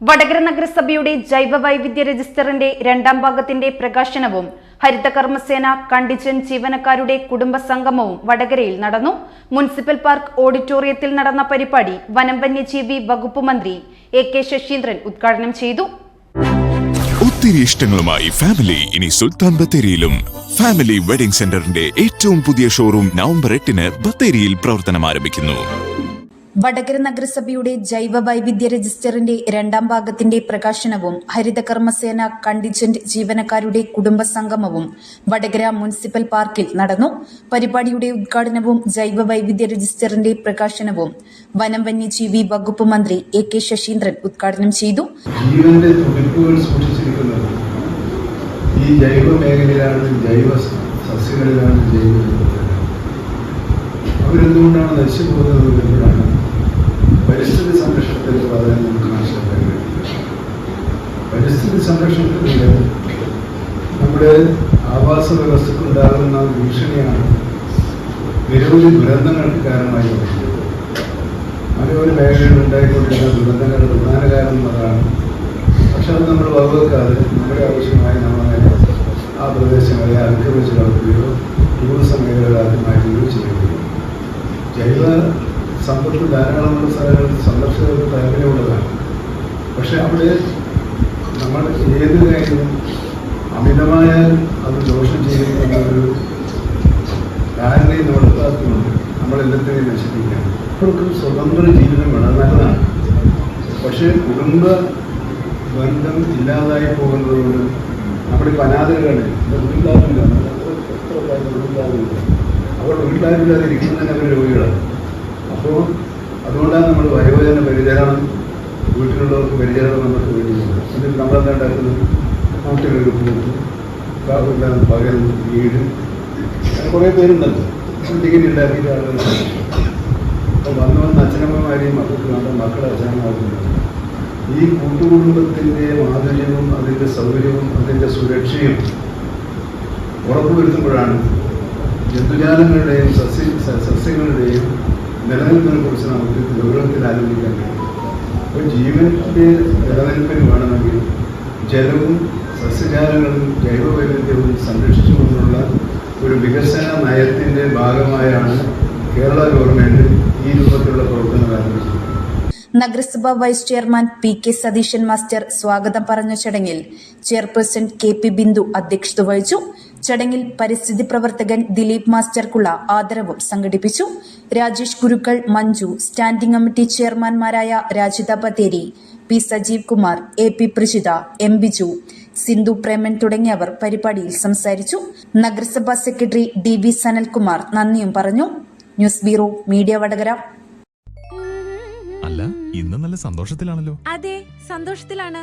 വടകര നഗരസഭയുടെ ജൈവ വൈവിധ്യ രജിസ്റ്ററിന്റെ രണ്ടാം ഭാഗത്തിന്റെ പ്രകാശനവും ഹരിത കർമ്മസേന കണ്ടിജൻ ജീവനക്കാരുടെ കുടുംബ സംഗമവും വടകരയിൽ നടന്നു. മുനിസിപ്പൽ പാർക്ക് ഓഡിറ്റോറിയത്തിൽ നടന്ന പരിപാടി വനം വന്യജീവി വകുപ്പ് മന്ത്രി എ കെ ശശീന്ദ്രൻ ഉദ്ഘാടനം ചെയ്തു. ഒത്തിരി ഇഷ്ടങ്ങളുമായി ഫാമിലി ഇനി സുൽത്താൻ ബത്തേരിയിലും. ഫാമിലി വെഡിംഗ് സെന്ററിന്റെ ഏറ്റവും പുതിയ ഷോറൂം നവംബർ എട്ടിന് ബത്തേരിയിൽ പ്രവർത്തനം ആരംഭിക്കുന്നു. വടകര നഗരസഭയുടെ ജൈവ വൈവിധ്യ രജിസ്റ്ററിന്റെ രണ്ടാം ഭാഗത്തിന്റെ പ്രകാശനവും ഹരിതകർമ്മസേന കണ്ടിജന്റ് ജീവനക്കാരുടെ കുടുംബ സംഗമവും വടകര മുനിസിപ്പൽ പാർക്കിൽ നടന്നു. പരിപാടിയുടെ ഉദ്ഘാടനവും ജൈവ വൈവിധ്യ രജിസ്റ്ററിന്റെ പ്രകാശനവും വനം വന്യജീവി വകുപ്പ് മന്ത്രി എ കെ ശശീന്ദ്രൻ ഉദ്ഘാടനം ചെയ്തു. ഈ ജൈവ. അവരെന്തുകൊണ്ടാണ് നശിച്ചു പോകുന്നത് എന്നതാണ് പരിസ്ഥിതി സംരക്ഷണത്തിൽ പ്രാധാന്യം നമുക്ക് മനസ്സിലാക്കാൻ കഴിയും സംരക്ഷണത്തിലൂടെ നമ്മുടെ ആവാസ വ്യവസ്ഥക്കുണ്ടാകുന്ന ഭീഷണിയാണ് നിരവധി ദുരന്തങ്ങൾക്ക് കാരണമായി മലയോര മേഖലയിൽ ഉണ്ടായിക്കൊണ്ടിരുന്ന ദുരന്തങ്ങളുടെ പ്രധാന കാരണം അതാണ്. പക്ഷെ അത് നമ്മൾ വകവെക്കാതെ നമ്മുടെ ആവശ്യമായി നമ്മളെ ആ പ്രദേശങ്ങളെ ആക്രമിച്ച് കളക്കുകയോ ടൂറിസം മേഖലകളാക്കി മാറ്റുകയോ ചെയ്യുകയോ. ജൈവ സമ്പത്ത് ധാരാളമുള്ള സ്ഥലങ്ങളിൽ സന്ദർശകർക്ക് താല്പര്യമുള്ളതാണ് പക്ഷെ അവിടെ നമ്മൾ ഏത് കാര്യവും അമിതമായാൽ അത് ദോഷം ചെയ്യും എന്നൊരു ധാരണയും എല്ലാത്തിനെയും നമ്മളെല്ലാത്തിനെയും നശിപ്പിക്കുകയാണ്. അവർക്ക് സ്വതന്ത്ര ജീവിതം വേണം നല്ലതാണ്. പക്ഷേ കുടുംബ ബന്ധം ഇല്ലാതായി പോകുന്നതുകൊണ്ട് നമ്മുടെ ഇപ്പം അനാഥകളാണ് വീട്ടാറില്ല വീട്ടിലാവില്ല അവർ വീട്ടാറില്ലാതെ ഇരിക്കുന്നത് തന്നെ അവർ രോഗികളാണ്. അപ്പോൾ അതുകൊണ്ടാണ് നമ്മൾ വയോജന പരിചരണം വീട്ടിലുള്ളവർക്ക് പരിചരണം നമുക്ക് വേണ്ടിയുള്ളത് എന്നിട്ട് നമ്മളെന്താ ഉണ്ടാക്കുന്നത് നാട്ടിലൊരു കൂട്ട് കാവില്ലാതെ പകൽ വീട്. കുറേ പേരുണ്ടല്ലോ. ഡിഗ്രി ഉണ്ടാക്കിയിട്ട് ആളുകൾ അപ്പോൾ വന്നു വന്ന അച്ഛനമ്മമാരെയും മക്കൾക്ക് വേണ്ട മക്കളെ അച്ഛനമ്മമാർക്കുണ്ട് ഈ കൂട്ടുകുടുംബത്തിന്റെ മാധുര്യവും അതിന്റെ സൗകര്യവും അതിന്റെ സുരക്ഷയും ഉറപ്പുവരുത്തുമ്പോഴാണ് ജന്തുജാലങ്ങളുടെയും സസ്യ സസ്യങ്ങളുടെയും നിലനിൽപ്പിനെ കുറിച്ച് നമുക്ക് ഗൗരവത്തിൽ ആലോചിക്കാൻ കഴിയും അപ്പോൾ ജീവനത്തിന്റെ നിലനിൽപ്പിന് വേണമെങ്കിൽ ജലവും സസ്യജാലങ്ങളും ജൈവവൈവിധ്യവും സംരക്ഷിച്ചുകൊണ്ടുള്ള ഒരു വികസന നയത്തിന്റെ ഭാഗമായാണ് കേരള ഗവൺമെന്റ് ഈ രൂപത്തിലുള്ള പ്രവർത്തനം ആരംഭിച്ചത്. നഗരസഭ vice chairman P K Satheesan master സ്വാഗതം പറഞ്ഞ ചടങ്ങിൽ ചെയർപേഴ്സൺ കെ പി ബിന്ദു അധ്യക്ഷത വഹിച്ചു. ചടങ്ങിൽ പരിസ്ഥിതി പ്രവർത്തകൻ ദിലീപ് മാസ്റ്റർക്കുള്ള ആദരവും സംഘടിപ്പിച്ചു. Rajesh Gurukkal Manju standing committee ചെയർമാൻമാരായ Rajitha Pattheri P Sajeev Kumar A P Prajitha M Biju Sindhu Preman തുടങ്ങിയവർ പരിപാടിയിൽ സംസാരിച്ചു. നഗരസഭാ സെക്രട്ടറി ഡി വി സനൽകുമാർ നന്ദിയും പറഞ്ഞു. News bureau media Vadakara. അല്ല ഇന്ന് നല്ല സന്തോഷത്തിലാണല്ലോ. അതെ സന്തോഷത്തിലാണ്.